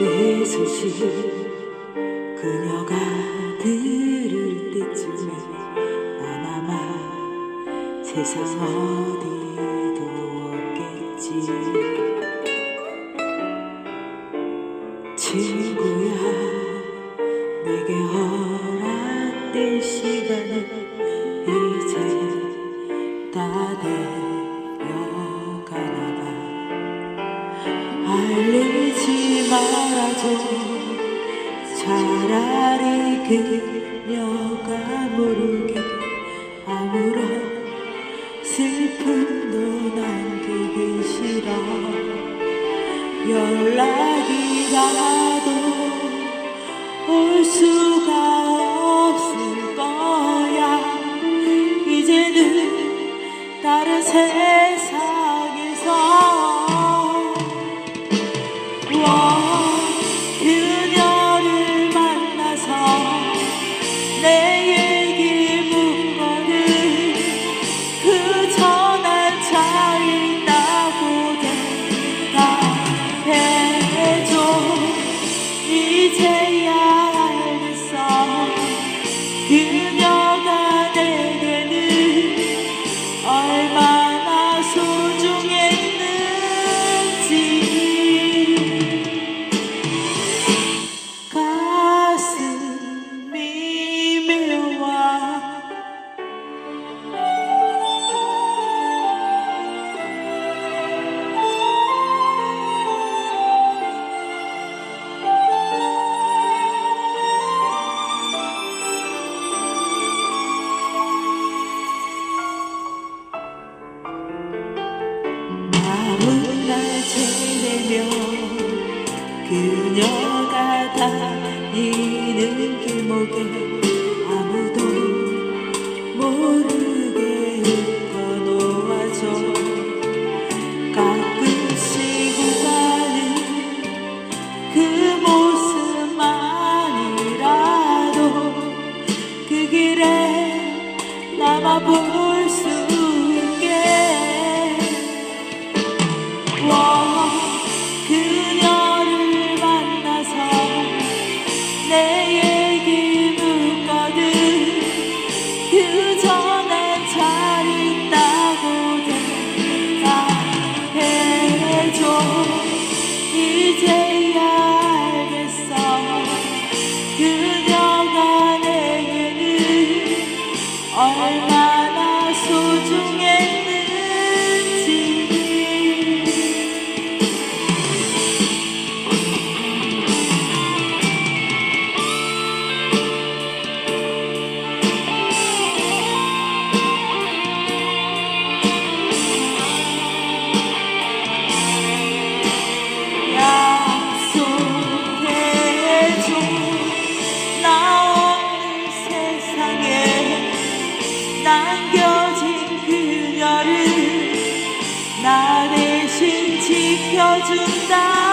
내 소식 그녀가 들을 때쯤에 난 아마 세상 어디도 없겠지. 친구야 말아줘 차라리 그녀가 모르게 아무런 슬픔도 남기기 싫어. 연락이 닿아도 올 수가 지내며 그녀가 다니는 길목에 아무도 모르게 흩어놓아줘 가끔씩 오가는 그 모습만이라도 그 길에 남아볼 수 세상에 남겨진 그녀를 나 대신 지켜준다